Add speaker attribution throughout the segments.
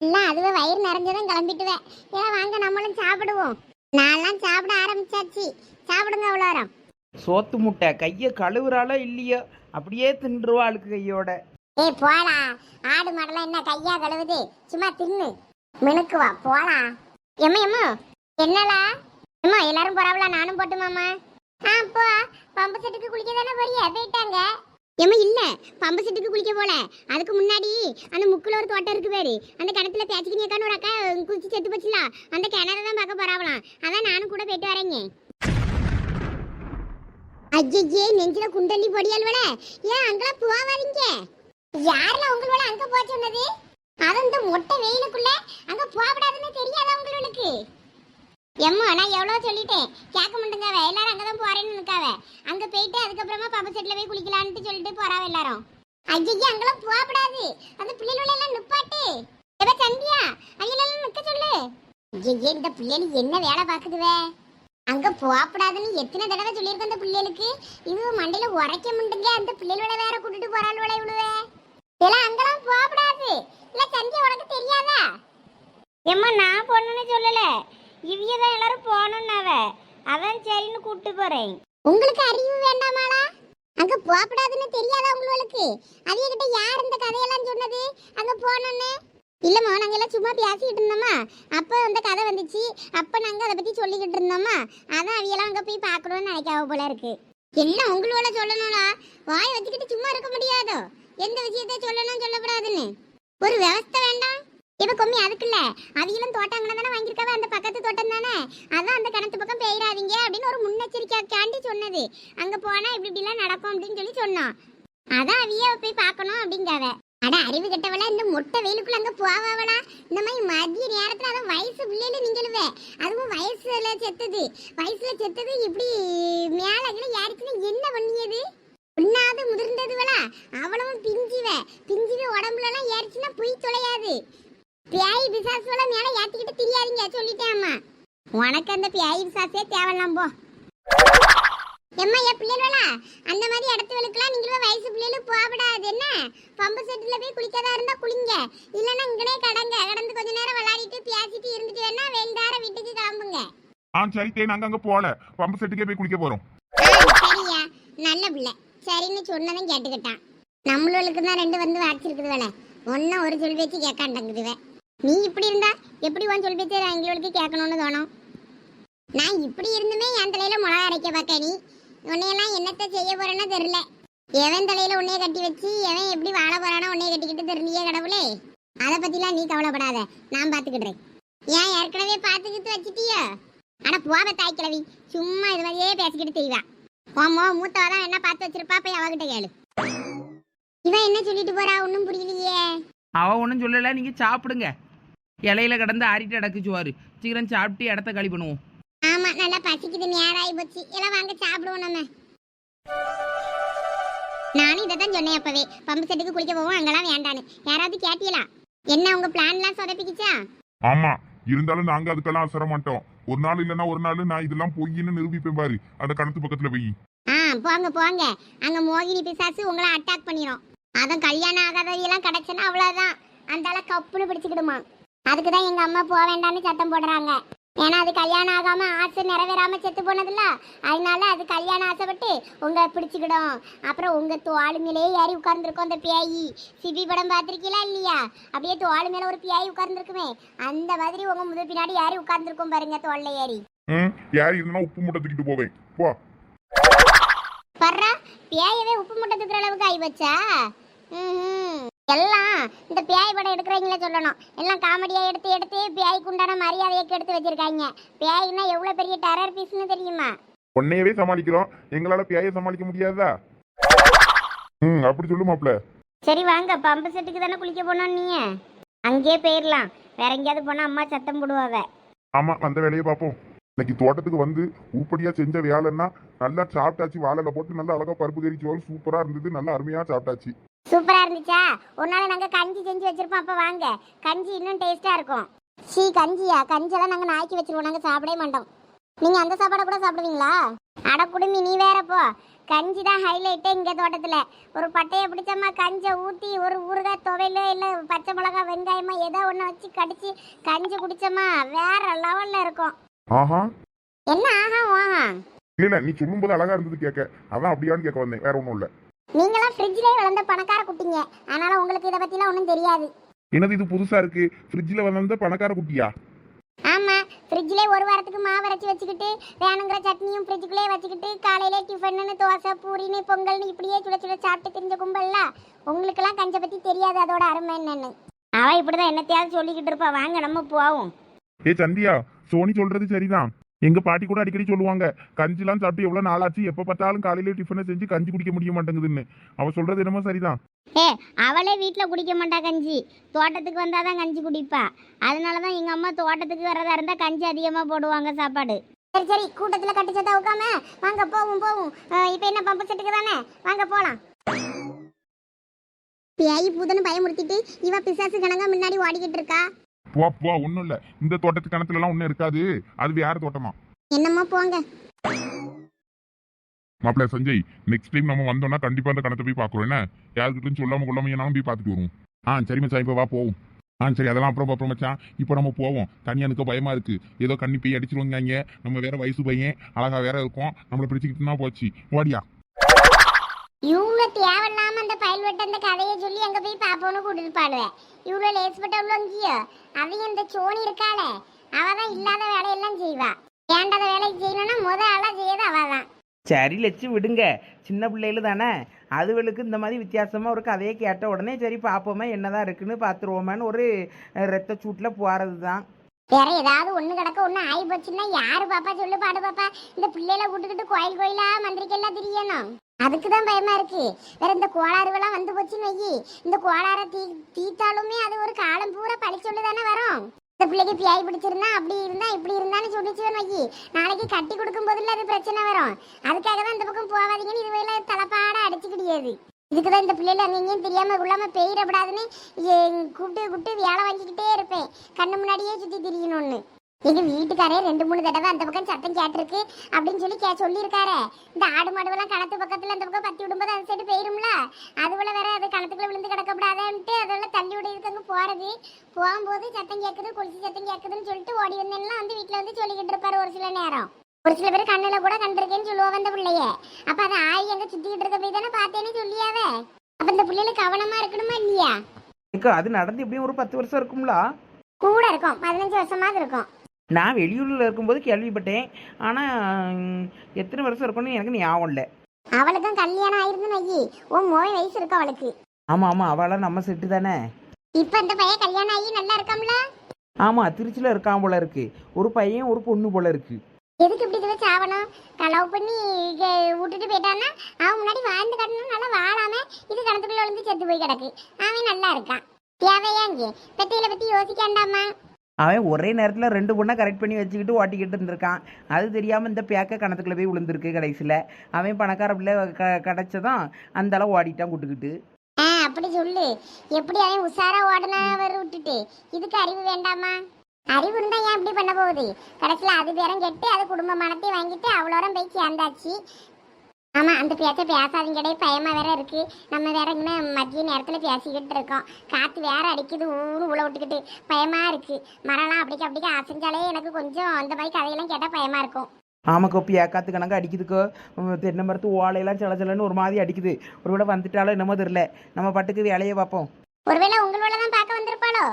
Speaker 1: இல்ல அதுவே வயிறு நிறைஞ்சதும் கிளம்பிட்டுவேன். ஏன் வாங்க நம்மளும் சாப்பிடுவோம். நான்லாம் சாப்பிட ஆரம்பிச்சாச்சு. சாப்பிடுங்க அவ்வளோ வரோம்
Speaker 2: சோத்து முட்டை கையை கழுவுறாளோ இல்லையோ அப்படியே தின்றுவா ஆளுக்கு கையோட.
Speaker 1: ஏய் போடா. ஆடு மாடெல்லாம் என்ன கையா கழுவுது? சும்மா தின்னு. மினுக்குவா போடா. எம்மா எம்மா. என்னலா? எம்மா எல்லாரும் போறாவளா? நானும் போட்டுமாமா ஆ போ. பம்பு செட்டுக்கு குளிக்க தானே போறிய? போயிட்டாங்க ஏமா இல்ல. பம்பு செட்டுக்கு குளிக்க போல. அதுக்கு முன்னாடி அந்த முக்குல ஒரு தோட்டம் இருக்கு பேரு. அந்த கிணத்துல பேச்சுக்கினியக்கான்னு ஒரு அக்கா குளிச்சு செத்து போச்சுல. அந்த கிணறு தான் பார்க்க போறாங்களாம் அதான் நானும் கூட போயிட்டு வரேங்க. ஐயே நெஞ்சில குண்டல்லி பொடியால் ஏன் அங்கெல்லாம் போவாதீங்க? யாருல உங்களோட அங்க போச்சு சொன்னது அது இந்த மொட்டை வெயிலுக்குள்ள அங்க போகக்கூடாதுன்னு தெரியாதா உங்களுக்கு? எம்மா நான் எவ்வளோ சொல்லிட்டேன். கேட்க மாட்டேங்காவ. எல்லாரும் அங்கே தான் போறேன்னு நினைக்காவ. அங்கே போயிட்டு அதுக்கப்புறமா பம்பு செட்டில் போய் குளிக்கலான்ட்டு சொல்லிட்டு போறாவ எல்லாரும். ஐயா அங்கெல்லாம் போகக்கூடாது. அந்த பிள்ளைகளெல்லாம் நிப்பாட்டு. எவ சந்தியா அங்கெல்லாம் நிற்க சொல்லு. ஐயே இந்த பிள்ளைகள் என்ன வேலை பார்க்குதுவே? அங்கே போகக்கூடாதுன்னு எத்தனை தடவை சொல்லியிருக்கோம் அந்த பிள்ளைகளுக்கு? இது மண்டையில் உரைக்க முடியுங்க அந்த பிள்ளைகளோட வேற கூட்டிட்டு போறாள் இவ்வளவே இதெல்லாம் அங்கெல்லாம் போகக்கூடாது. இல்லை சந்தியா உனக்கு தெரியாதா?
Speaker 3: ஏம்மா நான் பொண்ணுன்னு சொல்லலை. இவிய தான் எல்லாரும் போகணும்னாவ அதான் சரின்னு கூப்பிட்டு போறேன்.
Speaker 1: உங்களுக்கு அறிவு வேண்டாமாளா? அங்க போகக்கூடாதுன்னு தெரியாதா உங்களுக்கு? அவிய யார் இந்த கதையெல்லாம் சொன்னது? அங்க போனோன்னு இல்லம்மா நாங்க எல்லாம் சும்மா பேசிக்கிட்டு இருந்தோமா? அப்ப அந்த கதை வந்துச்சு. அப்ப நாங்க அதை பத்தி சொல்லிக்கிட்டு இருந்தோமா? அதான் அவியெல்லாம் அங்க போய் பார்க்கணும்னு நினைக்காவ போல இருக்கு. என்ன உங்களோட சொல்லணும்னா வாய் வச்சுக்கிட்டு சும்மா இருக்க முடியாதோ? எந்த விஷயத்த சொல்லணும் சொல்லக்கூடாதுன்னு? ஒரு விவஸ்தை வேண்டாம். இவ கொம்மி அதுக்குல்ல. அவியலும் தோட்டங்களை தானே வாங்கியிருக்காவ? அந்த பக்கத்து தோட்டம் தானே? அதான் அந்த கிணத்து பக்கம் பெயராதீங்க அப்படின்னு ஒரு முன்னெச்சரிக்கையாண்டி சொன்னது. அங்க போனா இப்படி இப்படிலாம் நடக்கும் அப்படின்னு சொல்லி சொன்னான். அதான் அவிய போய் பார்க்கணும் அப்படிங்காவ. அட அறிவு கெட்டவளா? இந்த மொட்டை வெயிலுக்குள்ள அங்க போவாவளா? இந்த மாதிரி மதிய நேரத்துல அதான் வயசு பிள்ளைல நீங்களுவே அதுவும் வயசுல செத்தது. வயசுல செத்தது இப்படி மேல கீழே யாருக்குன்னு என்ன பண்ணியது? ஒன்னாவது முதிர்ந்ததுவளா? அவளும் பிஞ்சுவ. பிஞ்சுவ உடம்புல எல்லாம் ஏறிச்சுன்னா பொய் தொலையாது. பியாய் பிசாசுவல மேல ஏத்திக்கிட்டு தெரியாதீங்க சொல்லிட்டேன் அம்மா. உனக்கு அந்த பியாய் பிசாசே தேவையில்லாம் போ. எம்மா என் பிள்ளைகளா அந்த மாதிரி இடத்துகளுக்குலாம் நீங்களும் வயசு பிள்ளைகளும் போகக்கூடாது என்ன? பம்பு செட்டில் போய் குளிக்கதா இருந்தா குளிங்க. இல்லைன்னா இங்கனே கடங்க. கடந்து கொஞ்ச நேரம் விளையாடிட்டு பேசிட்டு இருந்துட்டு வேணா வெந்தார வீட்டுக்கு கிளம்புங்க.
Speaker 4: ஆ சரி தே நாங்க அங்க போல. பம்பு செட்டுக்கே போய் குளிக்க போறோம்.
Speaker 1: சரியா. நல்ல பிள்ளை. சரின்னு சொன்னதும் கேட்டுக்கிட்டான். நம்மளுக்கு தான் ரெண்டு வந்து வாச்சிருக்குது வேலை. ஒன்னும் ஒரு சொல் பேச்சு கேட்காண்டங்குதுவே. நீ இப்படி இருந்தா எப்படி உன் சொல்லி பேச்சு எங்களுக்கு கேட்கணும்னு தோணும்? நான் இப்படி இருந்துமே என் தலையில மிளகா அரைக்க பார்க்க நீ. உன்னையெல்லாம் என்னத்த செய்ய போறேன்னு தெரியல. எவன் தலையில உன்னைய கட்டி வச்சு எவன் எப்படி வாழ போறானா உன்னைய கட்டிக்கிட்டு தெரியலையே கடவுளே. அதை பத்திலாம் நீ கவலைப்படாத. நான் பாத்துக்கிடுறேன். ஏன் ஏற்கனவே பாத்துக்கிட்டு வச்சிட்டியோ? ஆனா போவ தாய் கிழவி சும்மா இது மாதிரியே பேசிக்கிட்டு தெரியவா ஓமோ மூத்தவ தான் என்ன பார்த்து வச்சிருப்பா போய் அவகிட்ட கேளு. இவன் என்ன சொல்லிட்டு போறா? ஒன்னும் புரியலையே.
Speaker 2: அவ ஒன்னும் சொல்லல. நீங்க சாப்பிடுங்க. இலையில கிடந்து ஆறிட்டு அடக்குச்சுவாரு சீக்கிரம் சாப்பிட்டு இடத்த காலி பண்ணுவோம்.
Speaker 1: ஆமா நல்லா பசிக்குது நேரம் ஆகி போச்சு. எல்லாம் வாங்க சாப்பிடுவோம் நம்ம. நானும் இதை தான் சொன்னேன் அப்பவே. பம்பு செட்டுக்கு குளிக்க போவோம் அங்கெல்லாம் வேண்டான்னு. யாராவது கேட்டீங்களா? என்ன உங்க பிளான்லாம் சொதப்பிக்கிச்சா?
Speaker 4: ஆமா இருந்தாலும் நாங்க அதுக்கெல்லாம் அசர மாட்டோம் ஒரு நாள் இல்லைன்னா ஒரு நாள் நான் இதெல்லாம் பொய்ன்னு நிரூபிப்பேன் பாரு. அந்த கணத்து பக்கத்துல போய்.
Speaker 1: ஆ போங்க போங்க. அங்க மோகினி பிசாசு உங்களை அட்டாக் பண்ணிரும். அதான் கல்யாணம் ஆகாதவெல்லாம் கிடைச்சனா அவ்வளவுதான். அந்த ஆள கப்புன்னு பிடிச்சுக்கிடுமா அதுக்கு தான் எங்க அம்மா போக வேண்டாம்னு சத்தம் போடுறாங்க. ஏன்னா அது கல்யாணம் ஆகாம ஆசை நிறைவேறாம செத்து போனதுல அதனால அது கல்யாணம் ஆசைப்பட்டு உங்களை பிடிச்சுக்கிடும். அப்புறம் உங்க தோள் மேலே ஏறி உட்கார்ந்துருக்கும் அந்த பேயி சிபி படம் பார்த்திருக்கீங்களா இல்லையா? அப்படியே தோள் மேல ஒரு பேய் உட்கார்ந்துருக்குமே. அந்த மாதிரி உங்க முது பின்னாடி ஏறி உட்கார்ந்துருக்கும் பாருங்க தோல்ல ஏறி.
Speaker 4: ம் யார் இருந்தா உப்பு மூட்டை தூக்கிட்டு போவேன். போ.
Speaker 1: பர்றா பேயவே உப்பு மூட்டை தூக்குற அளவுக்கு ஆகி வச்சா எல்லாம் இந்த பேய் படம் எடுக்கிறவங்கள சொல்லணும். எல்லாம் காமெடியா எடுத்து எடுத்து பேய்க்கு உண்டான மரியாதையை கெடுத்து வச்சிருக்காங்க. பேய்னா எவ்வளவு பெரிய டெரர் பீஸ்னு தெரியுமா?
Speaker 4: உன்னையவே சமாளிக்கிறோம். எங்களால பியாய சமாளிக்க முடியாதா? ம் அப்படி சொல்லு மாப்ள
Speaker 3: சரி வாங்க. பம்பு செட்டுக்கு தானே குளிக்க போனோம் நீ. அங்கேயே போயிடலாம் வேற எங்கேயாவது போனா அம்மா சத்தம் போடுவாவ.
Speaker 4: ஆமா அந்த வேலையை பார்ப்போம். இன்னைக்கு தோட்டத்துக்கு வந்து உருப்படியா செஞ்ச வேலைன்னா நல்லா சாப்பிட்டாச்சு. வாழைல போட்டு நல்லா அழகா பருப்பு கறி சோறு சூப்பரா இருந்தது. நல்லா அருமையா சாப்பிட்டாச்சு.
Speaker 1: சூப்பரா இருந்துச்சா? ஒரு நாள் நாங்க கஞ்சி செஞ்சு வச்சிருப்போம் அப்ப வாங்க. கஞ்சி இன்னும் டேஸ்டா இருக்கும். சீ கஞ்சியா? கஞ்செல்லாம் நாங்க நாய்க்கு வச்சிருவோம் நாங்க சாப்பிடவே மாட்டோம். நீங்க அந்த சாப்பாடை கூட சாப்பிடுவீங்களா? அட குடுமி நீ வேற போ. கஞ்சி தான் ஹைலைட்டே இங்க தோட்டத்துல. ஒரு பட்டையை பிடிச்சம்மா கஞ்சை ஊத்தி ஒரு ஊறுகாய் துவையில இல்ல பச்சை மிளகாய் வெங்காயமா ஏதோ ஒண்ணு வச்சு கடிச்சு கஞ்சி குடிச்சோமா வேற லெவல்ல இருக்கும்.
Speaker 4: ஆஹா.
Speaker 1: என்ன ஆஹா ஓஹா?
Speaker 4: இல்ல நீ சொல்லும்போது அழகா இருந்தது கேட்க. அதான் அப்படியான்னு கேட்க வந்தேன். வேற ஒண்ணும் இல்ல.
Speaker 1: நீங்களாம் ஃப்ரிட்ஜ்லேயே வளர்ந்த பணக்கார குட்டிங்க. அதனால உங்களுக்கு இதை பத்திலாம் ஒன்றும் தெரியாது.
Speaker 4: என்னது இது புதுசா இருக்கு? ஃப்ரிட்ஜில் வந்த பணக்கார குட்டியா?
Speaker 1: ஆமா ஃப்ரிட்ஜ்லேயே ஒரு வாரத்துக்கு மாவு அரைச்சி வச்சுக்கிட்டு வேணுங்கிற சட்னியும் ஃப்ரிட்ஜுக்குள்ளே வச்சுக்கிட்டு காலையில டிஃபன்னு தோசை பூரின்னு பொங்கல்னு இப்படியே சுட சுட சாப்பிட்டு தெரிஞ்ச கும்பல்ல உங்களுக்கெல்லாம் கஞ்சை பத்தி தெரியாது. அதோட அருமை என்னன்னு.
Speaker 3: அவ இப்படிதான் என்னத்தையாவது சொல்லிக்கிட்டு இருப்பா. வாங்க நம்ம போவோம்.
Speaker 4: ஏ சந்தியா சோனி சொல்றது சரிதான். எங்க பாட்டி கூட அடிக்கடி சொல்லுவாங்க கஞ்சிலாம் சாப்பிட்டு எவ்வளவு நாளாச்சு எப்ப பார்த்தாலும் காலையில டிஃபனை செஞ்சு கஞ்சி குடிக்க முடிய மாட்டேங்குதுன்னு. அவ சொல்றது என்னமோ சரிதான்.
Speaker 3: ஏ அவளே வீட்டில் குடிக்க மாட்டா கஞ்சி. தோட்டத்துக்கு வந்தால் தான் கஞ்சி குடிப்பா. அதனால தான் எங்கள் அம்மா தோட்டத்துக்கு வரதா இருந்தால் கஞ்சி அதிகமாக போடுவாங்க சாப்பாடு.
Speaker 1: சரி சரி கூட்டத்துல கட்டிச்சதா உட்காம வாங்க போவோம் போவோம். இப்ப என்ன பம்பு செட்டுக்கு தானே? வாங்க போலாம். பேய் பூதன்னு பயமுறுத்திட்டு இவ பிசாசு கணங்க முன்னாடி ஓடிக்கிட்டு இருக்கா?
Speaker 4: போ போ ஒண்ணும் இல்ல. இந்த தோட்டத்து கணத்துல எல்லாம் ஒண்ணும் இருக்காது. அது வேற தோட்டமா?
Speaker 1: என்னம்மா போங்க.
Speaker 4: மாப்பிள்ள சஞ்சய் நெக்ஸ்ட் டைம் நம்ம வந்தோம்னா கண்டிப்பா அந்த கணத்தை போய் பாக்குறோம் என்ன? யாருக்கிட்டும் சொல்லாம கொள்ளாம ஏனாலும் போய் பார்த்துட்டு வருவோம். ஆ சரி மச்சான் இப்போ வா போவோம். ஆ சரி அதெல்லாம் அப்புறம் பார்ப்போம் மச்சான். இப்போ நம்ம போவோம். தனியா நிற்க பயமா இருக்கு. ஏதோ கண்ணி போய் அடிச்சிருவாங்க நம்ம வேற வயசு பையன் அழகா வேற இருக்கும். நம்மளை பிடிச்சிக்கிட்டுனா போச்சு. ஓடியா?
Speaker 1: இவங்க தேவையில்லாம அந்த பயல்வெட்ட அந்த கதையை சொல்லி அங்க போய் பாப்போன்னு கூட்டிட்டு பாடுவேன் இவ்வளவு லேஸ்பட்ட உள்ளவங்கியோ அதையும் இந்த சோனி இருக்காளே அவ தான் இல்லாத வேலையெல்லாம் செய்வா. வேண்டாத வேலை செய்யணும்னா முத ஆளா செய்யறது அவ தான்.
Speaker 2: சரி லட்சம் விடுங்க. சின்ன பிள்ளைகளு தானே? அதுகளுக்கு இந்த மாதிரி வித்தியாசமாக ஒரு கதையை கேட்ட உடனே சரி பார்ப்போமே என்னதான் இருக்குன்னு பார்த்துருவோமேன்னு ஒரு ரத்த சூட்டில் போகிறது தான்
Speaker 1: வேற ஏதாவது ஒண்ணு கிடக்க ஒண்ணு ஆகி போச்சுன்னா யாரு பாப்பா? சொல்லு பாடு பாப்பா. இந்த பிள்ளைல கூட்டுக்கிட்டு கோயில் கோயிலா மந்திரிக்கெல்லாம் தெரியணும். அதுக்கு தான் பயமா இருக்கு. வேற இந்த கோளாறுகள்லாம் வந்து போச்சுன்னு வையி. இந்த கோளாற தீ தீத்தாலுமே அது ஒரு காலம் பூரா பழி தானே வரும். இந்த பிள்ளைக்கு பியாய் பிடிச்சிருந்தா அப்படி இருந்தா இப்படி இருந்தான்னு சொல்லிச்சுன்னு வையி. நாளைக்கு கட்டி கொடுக்கும் போதுல அது பிரச்சனை வரும். அதுக்காக தான் இந்த பக்கம் போகாதீங்கன்னு இது வயல தலைப்பாட அடிச்சுக்கிடியது இதுக்கு தான் இந்த பிள்ளைல அங்கேயும் தெரியாம உள்ளாம பெயிடப்படாதுன்னு கூப்பிட்டு கூப்பிட்டு வேலை வாங்கிக்கிட்டே இருப்பேன். கண்ணு முன்னாடியே சுத்தி திரியணும்னு. எங்க வீட்டுக்காரே ரெண்டு மூணு தடவை அந்த பக்கம் சத்தம் கேட்டிருக்கு அப்படின்னு சொல்லி கே சொல்லியிருக்காரு. இந்த ஆடு மாடுவெல்லாம் கணத்து பக்கத்துல அந்த பக்கம் பத்தி விடும்போது அந்த சைடு போயிரும்ல? அதுபோல வேற அது கணத்துக்குள்ள விழுந்து கிடக்கப்படாதுன்ட்டு அதெல்லாம் தள்ளி விடுறதுக்கு அங்க போறது. போகும்போது சத்தம் கேட்குது கொலுசு சத்தம் கேட்குதுன்னு சொல்லிட்டு ஓடி வந்தேன்னா வந்து வீட்டுல வந்து சொல்லிக்கிட்டு இருப்பாரு ஒரு சில நேரம். ஒரு சில பேர் கண்ணுல கூட கண்டிருக்கேன்னு சொல்லுவா அந்த பிள்ளைய. அப்ப அது ஆய் எங்க சுத்திக்கிட்டு இருக்க போய் தானே பார்த்தேன்னு சொல்லியாவே? அப்ப இந்த பிள்ளைல கவனமா இருக்கணுமா இல்லையா?
Speaker 2: அது நடந்து எப்படியும் ஒரு பத்து வருஷம் இருக்கும்ல?
Speaker 1: கூட இருக்கும் பதினஞ்சு வருஷமாவது இருக்கும்.
Speaker 2: நான் வெளியூரில் இருக்கும்போது கேள்விப்பட்டேன். ஆனால் எத்தனை வருஷம் இருக்கும்னு எனக்கு ஞாபகம் இல்லை.
Speaker 1: அவளுக்கும் கல்யாணம் ஆயிருந்துன்னு வையி. உன் மோய் வயசு இருக்கு அவளுக்கு.
Speaker 2: ஆமாம் ஆமாம் அவளாம் நம்ம செட்டு தானே?
Speaker 1: இப்ப இந்த பையன் கல்யாணம் ஆகி நல்லா இருக்காம்ல
Speaker 2: ஆமாம் திருச்சியில் இருக்கான் போல இருக்கு. ஒரு பையன் ஒரு பொண்ணு போல இருக்கு.
Speaker 1: எதுக்கு இப்படி இதுல சாவணும் லவ் பண்ணி இங்க விட்டுட்டு போயிட்டான்னா அவன் முன்னாடி வாழ்ந்து காட்டணும் நல்லா வாழாம இது கணத்துக்குள்ள விழுந்து செத்து போய் கிடக்கு. அவன் நல்லா இருக்கான். தேவையா இங்கே? பெத்தையில பத்தி யோசிக்காண்டாமா
Speaker 2: அவன் ஒரே நேரத்தில் ரெண்டு பொண்ணை கரெக்ட் பண்ணி வச்சுக்கிட்டு ஓட்டிக்கிட்டு இருந்திருக்கான். அது தெரியாமல் இந்த பேக்க கணத்துக்குள்ள போய் விழுந்திருக்கு கடைசியில். அவன் பணக்கார பிள்ளை க கிடச்சதான் அந்த அளவு ஓடிட்டான் கூட்டுக்கிட்டு.
Speaker 1: ஆ அப்படி சொல்லு. எப்படி அவன் உஷாரா ஓடனவர் விட்டுட்டு? இதுக்கு அறிவு வேண்டாமா? அறிவு இருந்தா ஏன் இப்படி பண்ண போகுது? கடைசியில அது பேரம் கெட்டு அது குடும்ப மனத்தை வாங்கிட்டு அவ்வளோரம் போய் சேர்ந்தாச்சு. ஆமா அந்த பேச்ச பேசாதீங்கடே. பயமா வேற இருக்கு. நம்ம வேற இங்கே மதிய நேரத்துல பேசிக்கிட்டு இருக்கோம். காத்து வேற அடிக்குது ஊன்னு உள்ள விட்டுக்கிட்டு. பயமா இருக்கு. மரம்லாம் அப்படிக்க அப்படிக்க அசைஞ்சாலே எனக்கு கொஞ்சம் அந்த மாதிரி கதையெல்லாம் கேட்டா பயமா இருக்கும்.
Speaker 2: ஆமாக்கோ பேக்காத்து கணக்கு அடிக்குதுக்கோ? தென்னை மரத்து ஓலையெல்லாம் சில சிலன்னு ஒரு மாதிரி அடிக்குது. ஒரு விட வந்துட்டாலும் என்னமோ தெரில நம்ம பாட்டுக்கு வேலையை பார்ப்போம்.
Speaker 1: ஒருவேளை உங்களோட தான் பார்க்க வந்திருப்பாளோ?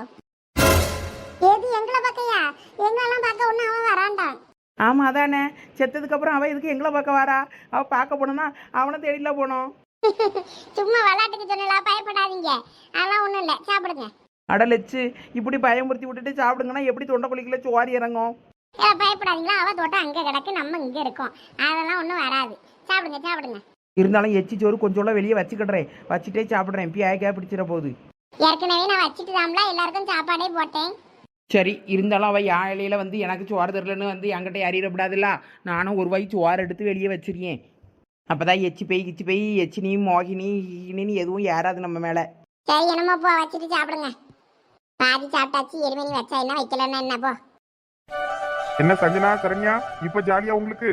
Speaker 1: ஏது எங்களை பார்க்கையா? எங்களெல்லாம் பார்க்க ஒன்றும் அவன் வரான்டான்
Speaker 2: ஆமாம் அதானே? செத்ததுக்கப்புறம் அவள் இதுக்கு எங்களை பார்க்க வாரா? அவள் பார்க்க போனோம்னா அவனை தேடில போனோம்.
Speaker 1: சும்மா விளையாட்டுக்கு சொன்னலா பயப்படாதீங்க. அதெல்லாம் ஒன்றும் இல்லை. சாப்பிடுங்க.
Speaker 2: அடலச்சு இப்படி பயமுறுத்தி விட்டுட்டு சாப்பிடுங்கன்னா எப்படி தொண்டை குளிக்கல சோறு இறங்கும்?
Speaker 1: ஏ, பயப்படாதீங்களா? அவ தோட்டம் அங்கே கிடக்கு நம்ம இங்கே இருக்கோம். அதெல்லாம் ஒன்றும் வராது. சாப்பிடுங்க சாப்பிடுங்க.
Speaker 2: இருந்தாலும் எச்சி சோறு கொஞ்சோட வெளியே வச்சுக்கிடுறேன் வச்சுட்டே சாப்பிட்றேன். பியாய்க்கா பிடிச்சிட போகுது.
Speaker 1: ஏற்கனவே நான் வச்சுட்டு தான்ல எல்லாருக்கும் சாப்பாடே போட்டேன்.
Speaker 2: சரி இருந்தாலும் அவள் இலையில வந்து எனக்கு சோறு தரலன்னு வந்து என்கிட்ட அறியிடப்படாதுல்ல நானும் ஒரு வாய் சோறு எடுத்து வெளியே வச்சிருக்கேன். அப்பதான் எச்சி பெய் கிச்சி பெய் எச்சினி மோகினி ஈகினின்னு எதுவும் ஏறாது நம்ம மேலே.
Speaker 1: சரி என்னமோ போ வச்சுட்டு சாப்பிடுங்க. பாதி சாப்பிட்டாச்சு எருமணி வச்சா என்ன வைக்கலன்னா என்ன போ?
Speaker 4: என்ன சஞ்சனா சரண்யா இப்ப ஜாலியா உங்களுக்கு?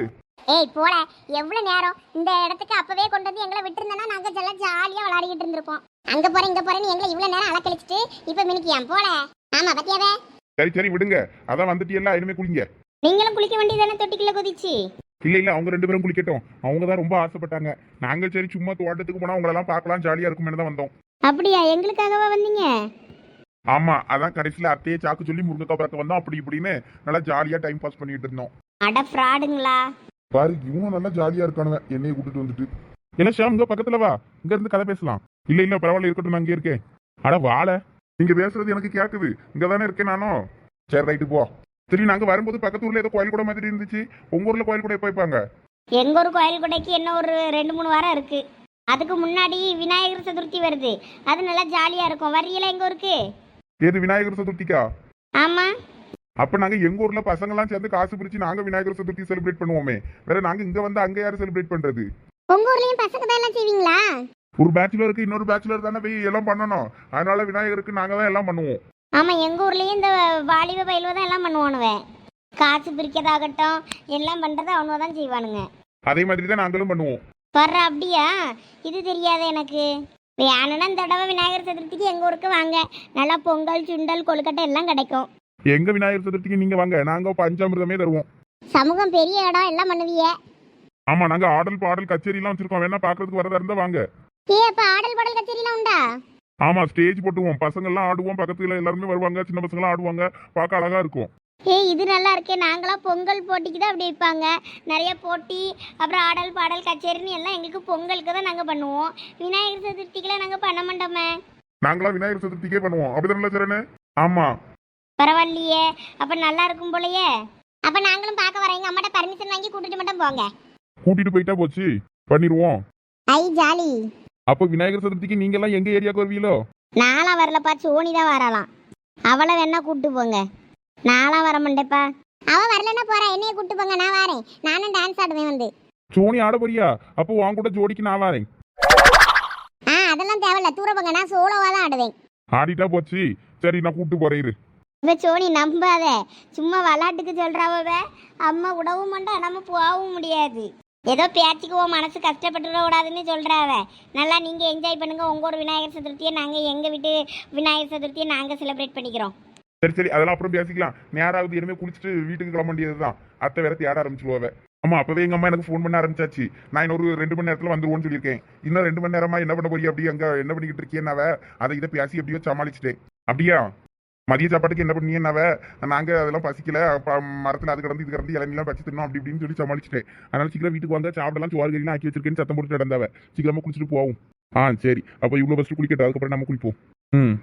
Speaker 5: ஏய் போல எவ்வளவு நேரம்? இந்த இடத்துக்கு அப்பவே கொண்டு வந்து எங்களை விட்டுருந்தனா நாங்க எல்லாம் ஜாலியா விளையாடிக்கிட்டு இருந்திருப்போம். அங்க போறேன் இங்க போறேன்னு எங்களை இவ்வளவு நேரம் அலக்கழிச்சிட்டு இப்ப மினிக்கியாம். போல ஆமா பத்தியாவே?
Speaker 4: சரி சரி விடுங்க. அதான் வந்துட்டு எல்லாம் இனிமே குளிங்க.
Speaker 1: நீங்களும் குளிக்க வேண்டியதானே தொட்டிக்குள்ள குதிச்சு?
Speaker 4: இல்ல இல்ல அவங்க ரெண்டு பேரும் குளிக்கட்டும். அவங்க தான் ரொம்ப ஆசைப்பட்டாங்க. நாங்க சரி சும்மா தோட்டத்துக்கு போனா உங்களெல்லாம் பார்க்கலாம் ஜாலியா இருக்குமே தான் வந்தோம்.
Speaker 1: அப்படியா? எங்களுக்காகவா வந்தீங்க?
Speaker 4: ஆமா அதான் கடைசியில அத்தையே சாக்கு சொல்லி முருங்கக்காய் பறக்க வந்தோம். அப்படி இப்படின்னு நல்லா ஜாலியா டைம் பாஸ் பண்ணிட்டு இருந்தோம்.
Speaker 1: அட ஃப்ராடுங்களா?
Speaker 4: பாரு இவனும் நல்லா ஜாலியா இருக்கானுவ என்னைய கூட்டிட்டு வந்துட்டு. என்ன ஷாம் இங்க பக்கத்துல வா. இங்க இருந்து கதை பேசலாம். இல்ல இல்ல பரவாயில்ல இருக்கட்டும் நான் இங்கே இருக்கேன். அட வாழ. நீங்க பேசுறது எனக்கு கேக்குது. இங்க தானே இருக்கேன் நானும் சரி ரைட்டு போ. சரி நாங்க வரும்போது பக்கத்து ஊர்ல ஏதோ கோயில் கூட மாதிரி இருந்துச்சு. உங்க ஊர்ல கோயில் கூட எப்போ வைப்பாங்க
Speaker 1: எங்க ஒரு கோயில் கொடைக்கு என்ன ஒரு ரெண்டு மூணு வாரம் இருக்கு. அதுக்கு முன்னாடி விநாயகர் சதுர்த்தி வருது. அது நல்லா ஜாலியா இருக்கும். வரியல எங்க ஊருக்கு?
Speaker 4: ஏது விநாயகர் சதுர்த்திக்கா?
Speaker 1: ஆமா.
Speaker 4: அப்ப நாங்க எங்க ஊர்ல பசங்க எல்லாம் சேர்ந்து காசு பிரிச்சு நாங்க விநாயகர் சதுர்த்தி செலிப்ரேட் பண்ணுவோமே. வேற நாங்க இங்க வந்து அங்க யாரு செலிப்ரேட் பண்றது?
Speaker 5: உங்க ஊர்லயும் பசங்க தான் எல்லாம் செய்வீங்களா?
Speaker 4: ஒரு பேச்சுலருக்கு இன்னொரு பேச்சுலர் தானே போய் எல்லாம் பண்ணணும். அதனால விநாயகருக்கு நாங்க தான் எல்லாம் பண்ணுவோம்.
Speaker 1: ஆமா எங்க ஊர்லயும் இந்த வாலிப பயில்வ தான் எல்லாம் பண்ணுவானுவேன் காசு பிரிக்கிறதாகட்டும் எல்லாம் பண்றது அவனுவ தான் செய்வானுங்க.
Speaker 4: அதே மாதிரி தான் நாங்களும் பண்ணுவோம்.
Speaker 1: வர்ற அப்படியா? இது தெரியாது எனக்கு. வேணும்னா இந்த தடவை விநாயகர் சதுர்த்திக்கு எங்க ஊருக்கு வாங்க. நல்லா பொங்கல் சுண்டல் கொழுக்கட்டை எல்லாம் கிடைக்கும்.
Speaker 4: எங்க விநாயகர் சதுர்த்திக்கு நீங்க வாங்க. நாங்க பஞ்சாமிர்தமே தருவோம்.
Speaker 5: சமூகம் பெரிய இடம் எல்லாம் பண்ணுவீங்க
Speaker 4: ஆமா நாங்க ஆடல் பாடல் கச்சேரி எல்லாம் வச்சிருக்கோம். வேணா பாக்குறதுக்கு வரதா இருந்தா வாங்க.
Speaker 5: ஏ அப்ப ஆடல் பாடல் கச்சேரிலாம் உண்டா?
Speaker 4: ஆமா ஸ்டேஜ் போட்டுருவோம் பசங்க எல்லாம் ஆடுவோம். பக்கத்துல எல்லாருமே வருவாங்க. சின்ன பசங்க எல்லாம் ஆடுவாங்க. பார்க்க அழகா இருக்கும்.
Speaker 1: ஏய் இது நல்லா இருக்கே. நாங்களாம் பொங்கல் போட்டிக்கு தான் அப்படி வைப்பாங்க. நிறைய போட்டி அப்புறம் ஆடல் பாடல் கச்சேரின்னு எல்லாம் எங்களுக்கு பொங்கலுக்கு தான் நாங்கள் பண்ணுவோம். விநாயகர் சதுர்த்திக்கெல்லாம் நாங்கள் பண்ண மாட்டோமே.
Speaker 4: நாங்களாம் விநாயகர் சதுர்த்திக்கே பண்ணுவோம். அப்படிதானே சரணு? ஆமா.
Speaker 1: பரவாயில்லையே. அப்போ நல்லா இருக்கும் போலயே.
Speaker 5: அப்ப நாங்களும் பார்க்க வரேன் எங்க அம்மாட்ட பர்மிஷன் வாங்கி கூட்டிட்டு மட்டும் போங்க.
Speaker 4: கூட்டிட்டு போயிட்டா போச்சு. பண்ணிடுவோம்.
Speaker 5: ஐ ஜாலி.
Speaker 4: அப்போ விநாயகர் சதுர்த்திக்கு நீங்க எல்லாம் எங்க ஏரியாவுக்கு வருவீங்களோ
Speaker 1: நாளாம் வரலப்பா சோனி தான் வரலாம் அவளை வேணா கூப்பிட்டு போங்க. நாளாம் வர மாட்டேப்பா
Speaker 5: அவ வரலன்னா போறா என்னைய கூட்டு போங்க நான் வரேன். நானும் டான்ஸ் ஆடுவேன் வந்து.
Speaker 4: சோனி ஆட போறியா? அப்போ உன் கூட ஜோடிக்கு நான் வரேன்.
Speaker 5: ஆ அதெல்லாம் தேவையில்ல. தூர போங்க நான் சோலோவா தான் ஆடுவேன்.
Speaker 4: ஆடிட்டா போச்சு. சரி நான் கூப்பிட்டு போறேன் இரு.
Speaker 1: சோனி நம்பாத. சும்மா விளாட்டுக்கு சொல்கிறாவ அம்மா விடவும் மாட்டா நம்ம போகவும் முடியாது. ஏதோ பேச்சுக்குவோம் மனசு கஷ்டப்பட்டுடக்கூடாதுன்னு சொல்கிறாவ நல்லா நீங்கள் என்ஜாய் பண்ணுங்க. உங்கள் ஒரு விநாயகர் சதுர்த்தியை நாங்கள் எங்கள் வீட்டு விநாயகர் சதுர்த்தியை நாங்கள் செலிப்ரேட் பண்ணிக்கிறோம்.
Speaker 4: சரி சரி. அதெல்லாம் அப்புறம் பேசிக்கலாம். நேராவது இனிமே குளிச்சுட்டு வீட்டுக்கு கிளம்ப வேண்டியதுதான். அத்தை வேற தேட ஆரம்பிச்சிருவாவ. ஆமா அப்பவே எங்க அம்மா எனக்கு ஃபோன் பண்ண ஆரம்பிச்சாச்சு. நான் இன்னொரு ரெண்டு மணி நேரத்துல வந்துருவோம்னு சொல்லியிருக்கேன். இன்னும் ரெண்டு மணி நேரமா என்ன பண்ண போறிய அப்படி அங்க என்ன பண்ணிக்கிட்டு இருக்கேன்னாவ? அதை இதை பேசி எப்படியோ சமாளிச்சிட்டேன். அப்படியா? மதிய சாப்பாட்டுக்கு என்ன பண்ணீங்கன்னாவ நாங்க அதெல்லாம் பசிக்கல. மரத்துல அது கிடந்து இது கிடந்து இளநிலாம் பச்சு தின்னோம் அப்படி இப்படின்னு சொல்லி சமாளிச்சிட்டேன். அதனால சீக்கிரம் வீட்டுக்கு வந்தா சாப்பிடலாம் சோறு கறிலாம் ஆக்கி வச்சிருக்கேன்னு சத்தம் போட்டு நடந்தாவ சீக்கிரமா குளிச்சுட்டு போவோம். ஆ சரி. அப்போ இவ்வளோ ஃபஸ்ட்டு குளிக்கட்டும். அதுக்கப்புறம் நம்ம குளிப்போம். ம்.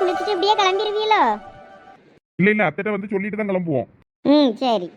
Speaker 1: குளிச்சுட்டு இப்படியே கிளம்பிடுவீங்களோ
Speaker 4: இல்ல இல்ல. அத்தைட்ட வந்து சொல்லிட்டு தான் கிளம்புவோம்.
Speaker 1: ம் சரி.